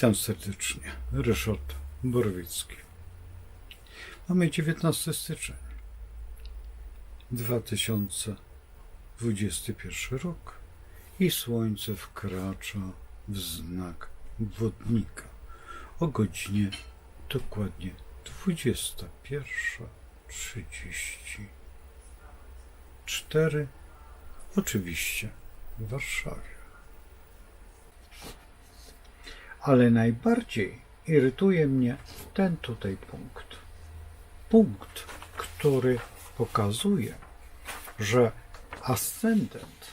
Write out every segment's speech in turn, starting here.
Witam serdecznie. Ryszard Borowicki. Mamy 19 styczeń 2021 rok i słońce wkracza w znak wodnika o godzinie dokładnie 21.34 oczywiście w Warszawie. Ale najbardziej irytuje mnie ten tutaj punkt. Punkt, który pokazuje, że ascendent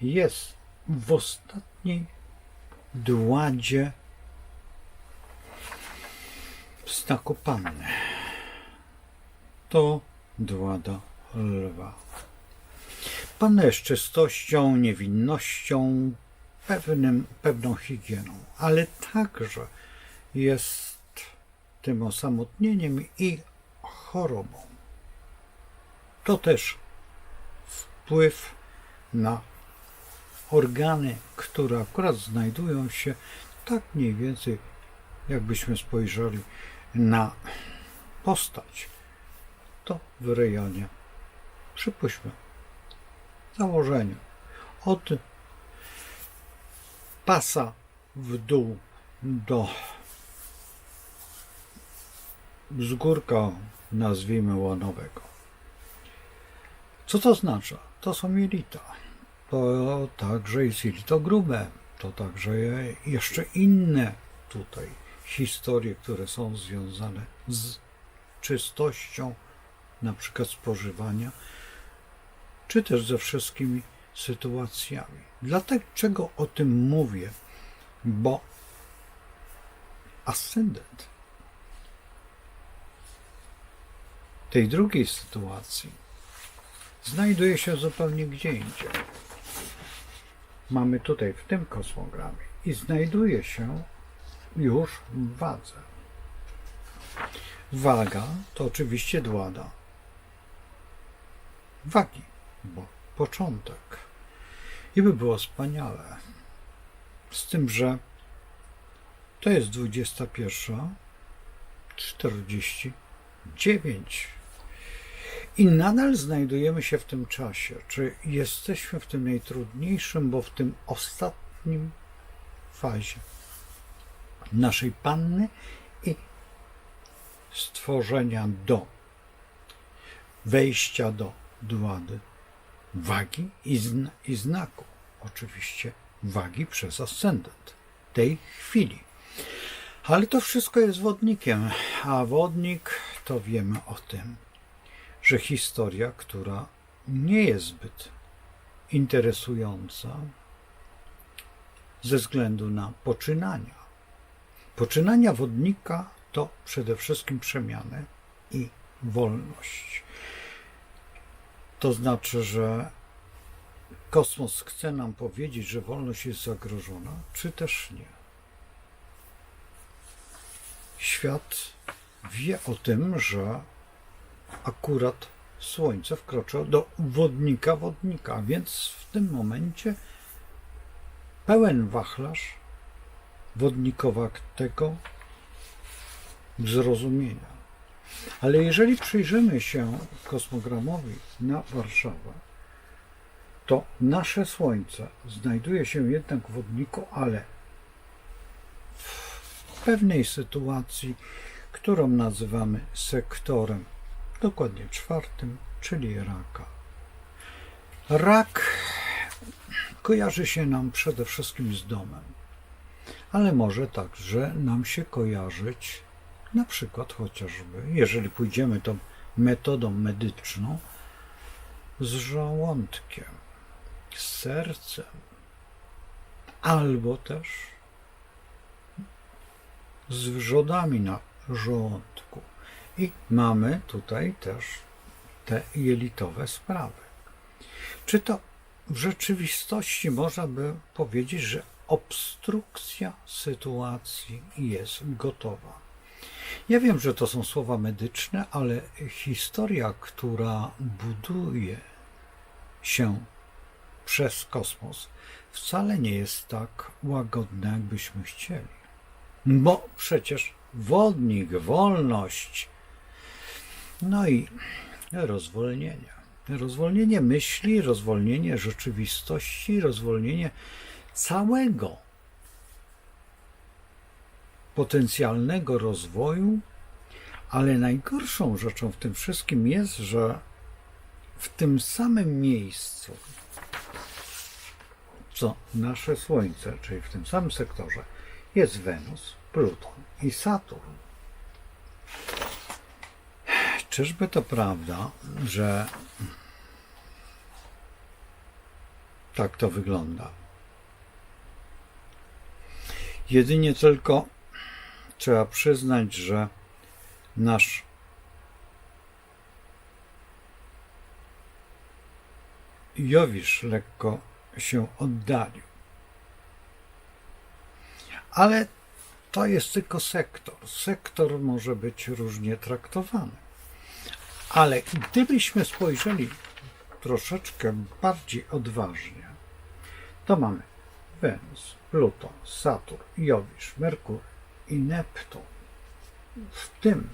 jest w ostatniej dładzie znaku panny. To dłada lwa. Panna jest czystością, niewinnością, pewnym, pewną higieną, ale także jest tym osamotnieniem i chorobą. To też wpływ na organy, które akurat znajdują się tak mniej więcej, jakbyśmy spojrzeli na postać, to w rejonie, przypuśćmy, założeniu od pasa w dół do wzgórka, nazwijmy łonowego. Co to znaczy? To są jelita. To także jest jelito grube. To także jeszcze inne tutaj historie, które są związane z czystością, na przykład spożywania, czy też ze wszystkimi sytuacjami. Dlaczego o tym mówię? Bo ascendent tej drugiej sytuacji znajduje się zupełnie gdzie indziej. Mamy tutaj w tym kosmogramie i znajduje się już w wadze. Waga to oczywiście dłada wagi, bo początek. I by było wspaniale. Z tym, że to jest 21.49 i nadal znajdujemy się w tym czasie. Czy jesteśmy w tym najtrudniejszym, bo w tym ostatnim fazie naszej panny i stworzenia do, wejścia do dłady wagi i, i znaku. Oczywiście wagi przez ascendent tej chwili. Ale to wszystko jest wodnikiem, a wodnik to wiemy o tym, że historia, która nie jest zbyt interesująca ze względu na poczynania. Poczynania wodnika to przede wszystkim przemiany i wolność. To znaczy, że kosmos chce nam powiedzieć, że wolność jest zagrożona, czy też nie. Świat wie o tym, że akurat Słońce wkrocza do wodnika wodnika, więc w tym momencie pełen wachlarz wodnikowatego zrozumienia. Ale jeżeli przyjrzymy się kosmogramowi na Warszawę, to nasze Słońce znajduje się jednak w wodniku, ale w pewnej sytuacji, którą nazywamy sektorem, dokładnie czwartym, czyli raka. Rak kojarzy się nam przede wszystkim z domem, ale może także nam się kojarzyć na przykład chociażby, jeżeli pójdziemy tą metodą medyczną, z żołądkiem, z sercem, albo też z wrzodami na żołądku. I mamy tutaj też te jelitowe sprawy. Czy to w rzeczywistości można by powiedzieć, że obstrukcja sytuacji jest gotowa? Ja wiem, że to są słowa medyczne, ale historia, która buduje się przez kosmos wcale nie jest tak łagodne, jakbyśmy chcieli. Bo przecież wodnik, wolność, no i rozwolnienie. Rozwolnienie myśli, rozwolnienie rzeczywistości, rozwolnienie całego potencjalnego rozwoju, ale najgorszą rzeczą w tym wszystkim jest, że w tym samym miejscu, co nasze Słońce, czyli w tym samym sektorze, jest Wenus, Pluton i Saturn. Czyżby to prawda, że tak to wygląda? Jedynie tylko trzeba przyznać, że nasz Jowisz lekko się oddalił. Ale to jest tylko sektor. Sektor może być różnie traktowany. Ale gdybyśmy spojrzeli troszeczkę bardziej odważnie, to mamy Wenus, Pluton, Saturn, Jowisz, Merkury i Neptun w tym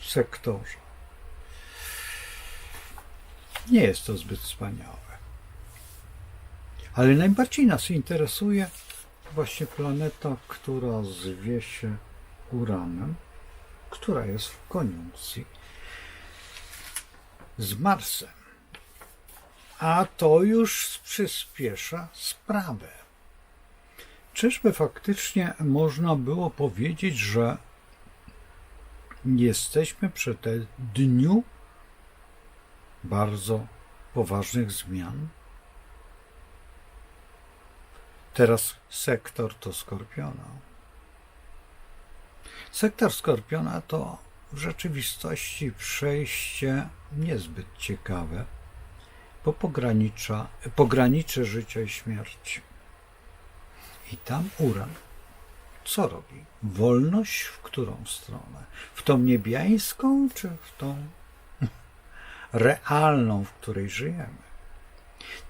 sektorze. Nie jest to zbyt wspaniałe. Ale najbardziej nas interesuje właśnie planeta, która zwie się Uranem, która jest w koniunkcji z Marsem. A to już przyspiesza sprawę. Czyżby faktycznie można było powiedzieć, że jesteśmy przy tym dniu bardzo poważnych zmian? Teraz sektor to Skorpiona. Sektor Skorpiona to w rzeczywistości przejście niezbyt ciekawe, bo pogranicza, pogranicze życia i śmierci. I tam Uran co robi? Wolność w którą stronę? W tą niebiańską, czy w tą realną, w której żyjemy?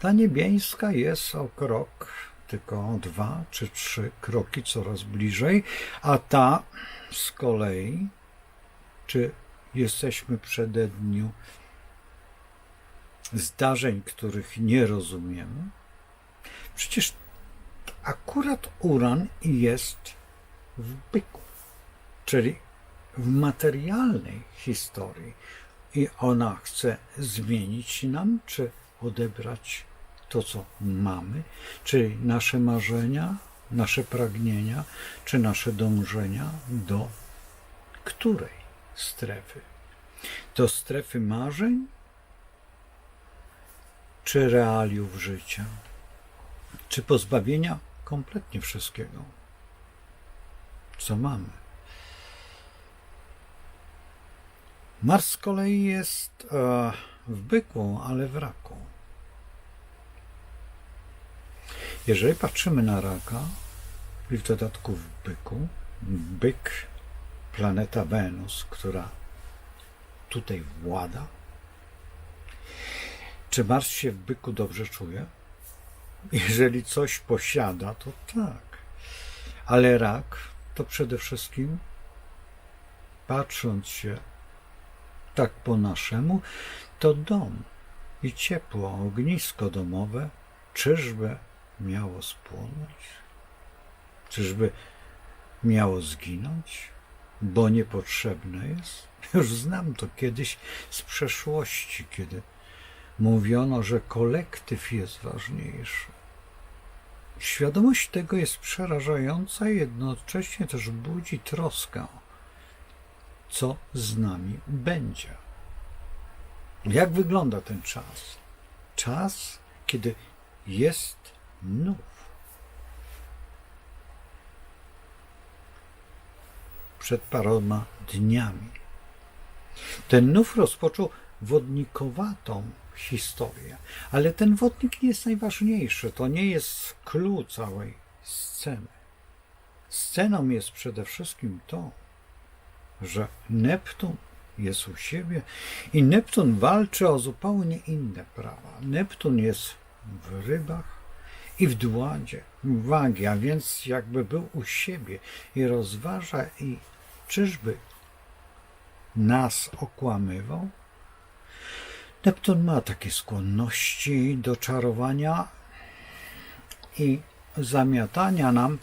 Ta niebieńska jest o krok, tylko dwa czy trzy kroki coraz bliżej, a ta z kolei, czy jesteśmy przededniu zdarzeń, których nie rozumiemy? Przecież akurat uran jest w byku, czyli w materialnej historii. I ona chce zmienić nam, czy odebrać to, co mamy, czyli nasze marzenia, nasze pragnienia, czy nasze dążenia do której strefy? Do strefy marzeń, czy realiów życia, czy pozbawienia kompletnie wszystkiego, co mamy. Mars z kolei jest e, w byku, ale w raku. Jeżeli patrzymy na raka i w dodatku w byku, byk, planeta Wenus, która tutaj włada, czy Mars się w byku dobrze czuje? Jeżeli coś posiada, to tak. Ale rak to przede wszystkim, patrząc się tak po naszemu, to dom i ciepło, ognisko domowe, czyżby miało spłonąć? Czyżby miało zginąć? Bo niepotrzebne jest? Już znam to kiedyś z przeszłości, kiedy mówiono, że kolektyw jest ważniejszy. Świadomość tego jest przerażająca jednocześnie też budzi troskę, co z nami będzie. Jak wygląda ten czas? Czas, kiedy jest nów. Przed paroma dniami. Ten nów rozpoczął wodnikowatą historię, ale ten wodnik nie jest najważniejszy. To nie jest clue całej sceny. Sceną jest przede wszystkim to, że Neptun jest u siebie i Neptun walczy o zupełnie inne prawa. Neptun jest w rybach, i w dładzie wagi, a więc jakby był u siebie i rozważa i czyżby nas okłamywał? Neptun ma takie skłonności do czarowania i zamiatania nam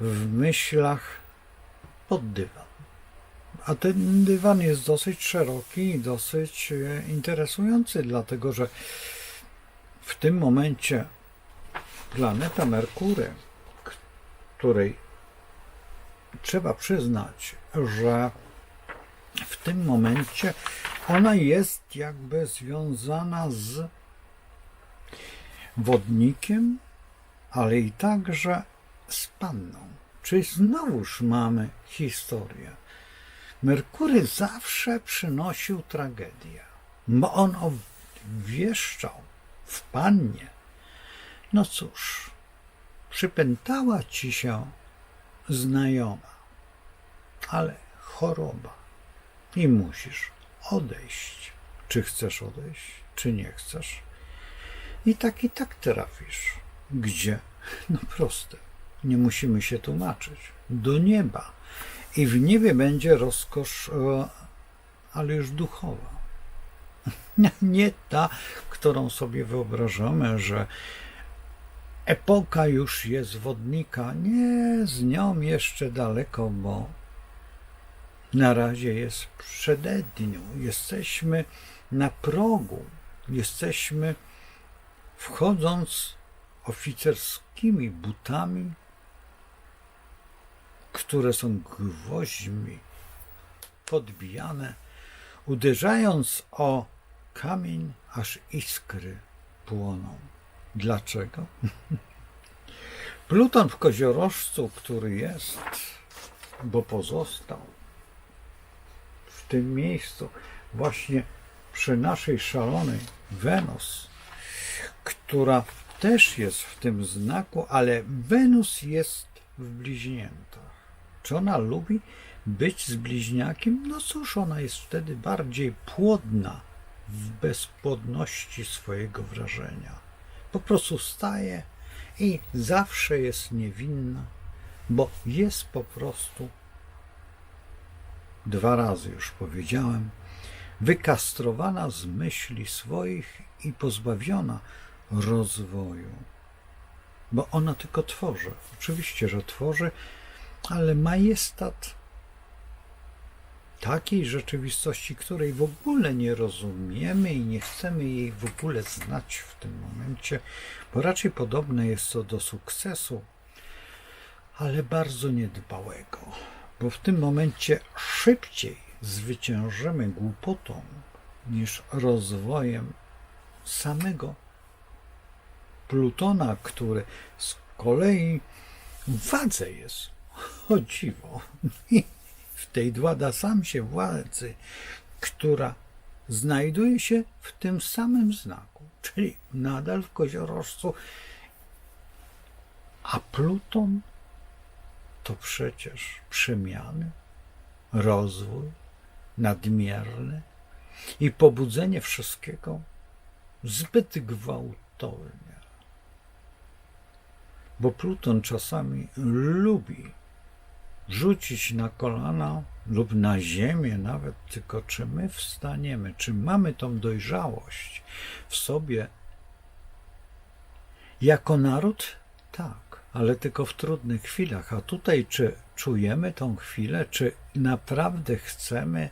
w myślach pod dywan. A ten dywan jest dosyć szeroki i dosyć e, interesujący, dlatego że w tym momencie planeta Merkury, której trzeba przyznać, że w tym momencie ona jest jakby związana z wodnikiem, ale i także z panną. Czyli znowuż mamy historię. Merkury zawsze przynosił tragedię, bo on obwieszczał w pannie. No cóż, przypętała ci się znajoma, ale choroba i musisz odejść. Czy chcesz odejść, czy nie chcesz. I tak i tak trafisz. Gdzie? No proste. Nie musimy się tłumaczyć. Do nieba. I w niebie będzie rozkosz, e, ale już duchowa. Nie ta, którą sobie wyobrażamy, że epoka już jest wodnika. Nie, z nią jeszcze daleko, bo na razie jest przededniu. Jesteśmy na progu. Jesteśmy wchodząc oficerskimi butami, które są gwoźdźmi podbijane, uderzając o kamień, aż iskry płoną. Dlaczego? Pluton w koziorożcu, który jest, bo pozostał tym miejscu, właśnie przy naszej szalonej Wenus, która też jest w tym znaku, ale Wenus jest w bliźniętach. Czy ona lubi być z bliźniakiem? No cóż, ona jest wtedy bardziej płodna w bezpłodności swojego wrażenia. Po prostu staje i zawsze jest niewinna, bo jest po prostu, dwa razy już powiedziałem, wykastrowana z myśli swoich i pozbawiona rozwoju. Bo ona tylko tworzy. Oczywiście, że tworzy, ale majestat takiej rzeczywistości, której w ogóle nie rozumiemy i nie chcemy jej w ogóle znać w tym momencie, bo raczej podobne jest to do sukcesu, ale bardzo niedbałego, bo w tym momencie szybciej zwyciężymy głupotą niż rozwojem samego Plutona, który z kolei wadze jest. O dziwo. W tej dwada sam się władzy, która znajduje się w tym samym znaku, czyli nadal w koziorożcu, a Pluton to przecież przemiany, rozwój nadmierny i pobudzenie wszystkiego zbyt gwałtownie. Bo Pluton czasami lubi rzucić na kolana lub na ziemię nawet, tylko czy my wstaniemy, czy mamy tą dojrzałość w sobie jako naród? Tak, ale tylko w trudnych chwilach. A tutaj, czy czujemy tą chwilę, czy naprawdę chcemy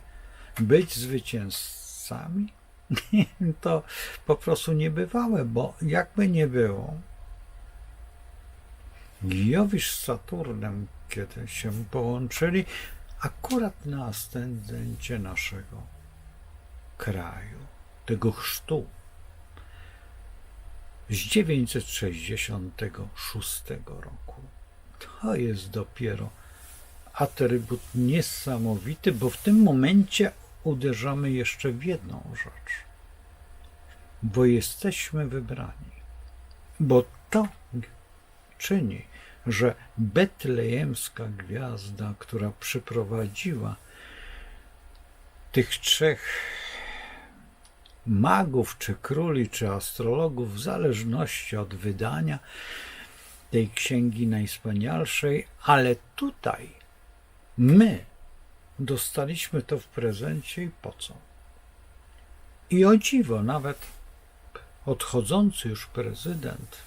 być zwycięzcami? To po prostu niebywałe, bo jakby nie było, Jowisz z Saturnem, kiedy się połączyli, akurat na ascendencie naszego kraju, tego chrztu z 966 roku. To jest dopiero atrybut niesamowity, bo w tym momencie uderzamy jeszcze w jedną rzecz. Bo jesteśmy wybrani. Bo to czyni, że betlejemska gwiazda, która przyprowadziła tych trzech magów, czy króli, czy astrologów, w zależności od wydania, tej księgi najwspanialszej, ale tutaj my dostaliśmy to w prezencie i po co? I o dziwo, nawet odchodzący już prezydent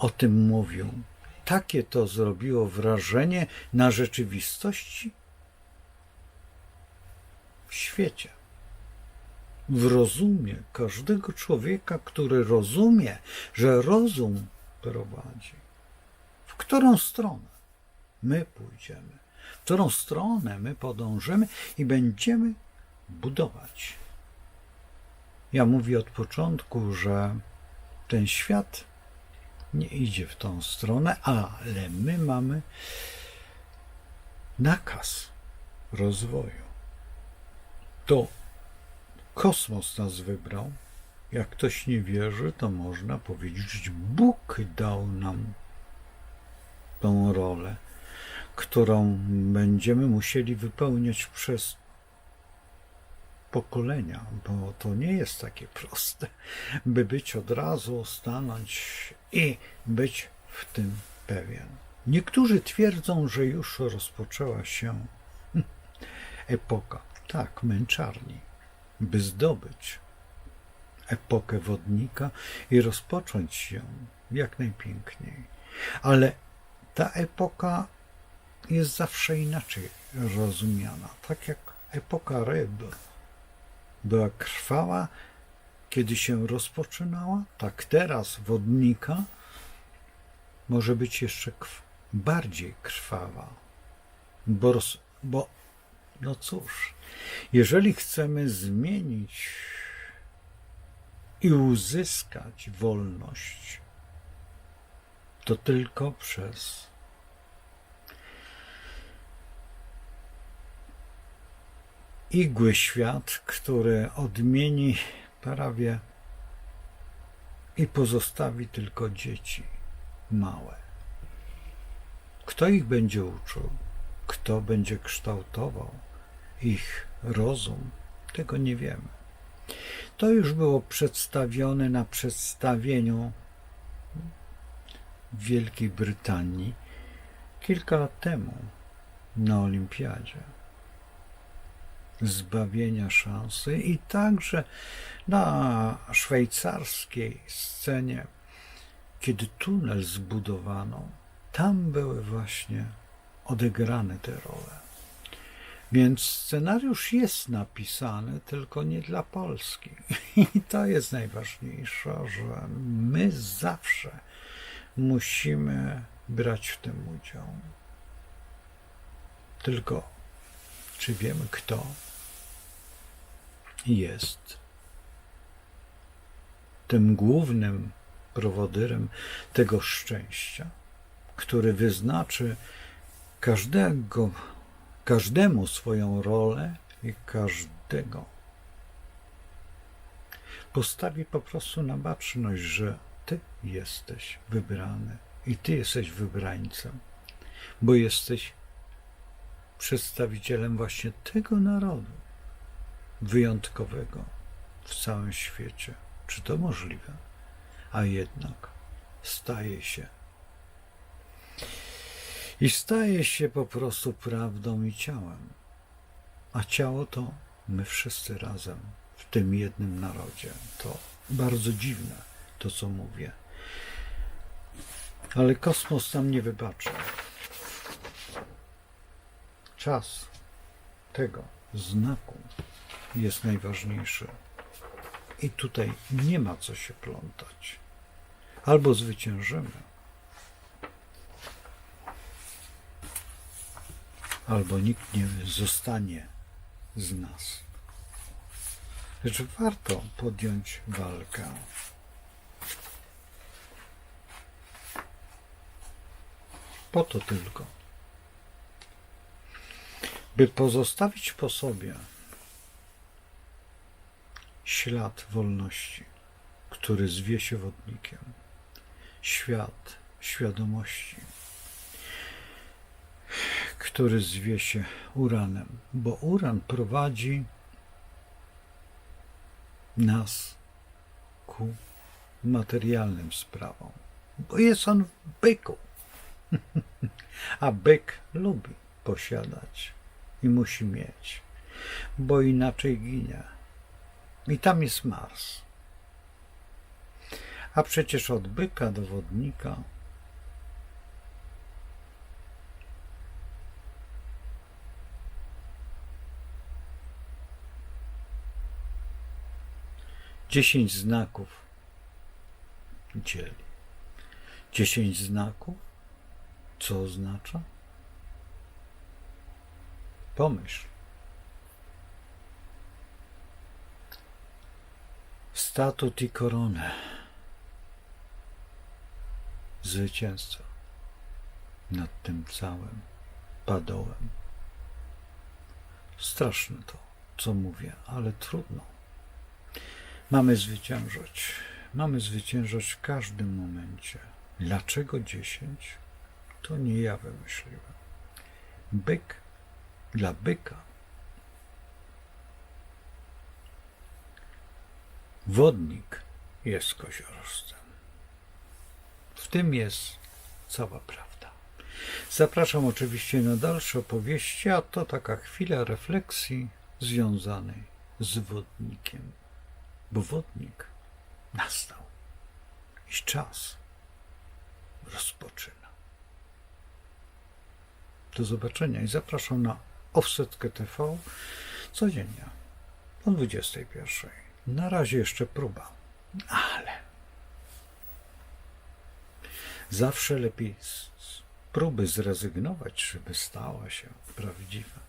o tym mówił. Takie to zrobiło wrażenie na rzeczywistości w świecie. W rozumie każdego człowieka, który rozumie, że rozum prowadzi. W którą stronę my pójdziemy, w którą stronę my podążymy i będziemy budować. Ja mówię od początku, że ten świat nie idzie w tą stronę, ale my mamy nakaz rozwoju. To kosmos nas wybrał. Jak ktoś nie wierzy, to można powiedzieć, że Bóg dał nam tą rolę, którą będziemy musieli wypełniać przez pokolenia, bo to nie jest takie proste, by być od razu, stanąć i być w tym pewien. Niektórzy twierdzą, że już rozpoczęła się epoka, tak, męczarni, by zdobyć epokę wodnika i rozpocząć ją jak najpiękniej. Ale ta epoka jest zawsze inaczej rozumiana, tak jak epoka ryb była krwawa, kiedy się rozpoczynała, tak teraz wodnika może być jeszcze bardziej krwawa. Bo, bo, no cóż, jeżeli chcemy zmienić i uzyskać wolność, to tylko przez igły świat, który odmieni prawie i pozostawi tylko dzieci małe. Kto ich będzie uczył? Kto będzie kształtował ich rozum? Tego nie wiemy. To już było przedstawione na przedstawieniu Wielkiej Brytanii kilka lat temu na Olimpiadzie zbawienia szansy i także na szwajcarskiej scenie, kiedy tunel zbudowano, tam były właśnie odegrane te role. Więc scenariusz jest napisany, tylko nie dla Polski. I to jest najważniejsze, że my zawsze musimy brać w tym udział. Tylko czy wiemy kto? jest tym głównym prowodyrem tego szczęścia, który wyznaczy każdego, każdemu swoją rolę i każdego postawi po prostu na baczność, że Ty jesteś wybrany i Ty jesteś wybrańcem, bo jesteś przedstawicielem właśnie tego narodu, wyjątkowego w całym świecie. Czy to możliwe? A jednak staje się. I staje się po prostu prawdą i ciałem. A ciało to my wszyscy razem w tym jednym narodzie. To bardzo dziwne, to co mówię. Ale kosmos nam nie wybaczy. Czas tego znaku jest najważniejszy. I tutaj nie ma co się plątać. Albo zwyciężymy, albo nikt nie zostanie z nas. Lecz warto podjąć walkę. Po to tylko, by pozostawić po sobie ślad wolności, który zwie się wodnikiem, świat świadomości, który zwie się uranem, bo uran prowadzi nas ku materialnym sprawom, bo jest on w byku. A byk lubi posiadać i musi mieć, bo inaczej ginie. I tam jest Mars. A przecież od byka do wodnika dziesięć znaków dzieli. Dziesięć znaków? Co oznacza? Pomyśl. Statut i koronę. Zwycięzca nad tym całym padołem. Straszne to, co mówię, ale trudno. Mamy zwyciężać. Mamy zwyciężać w każdym momencie. Dlaczego dziesięć? To nie ja wymyśliłem. Byk dla byka. Wodnik jest koziorożcem. W tym jest cała prawda. Zapraszam oczywiście na dalsze opowieści, a to taka chwila refleksji związanej z wodnikiem. Bo wodnik nastał i czas rozpoczyna. Do zobaczenia i zapraszam na Offsetkę TV codziennie o 21. Na razie jeszcze próba, ale zawsze lepiej z próby zrezygnować, żeby stała się prawdziwa.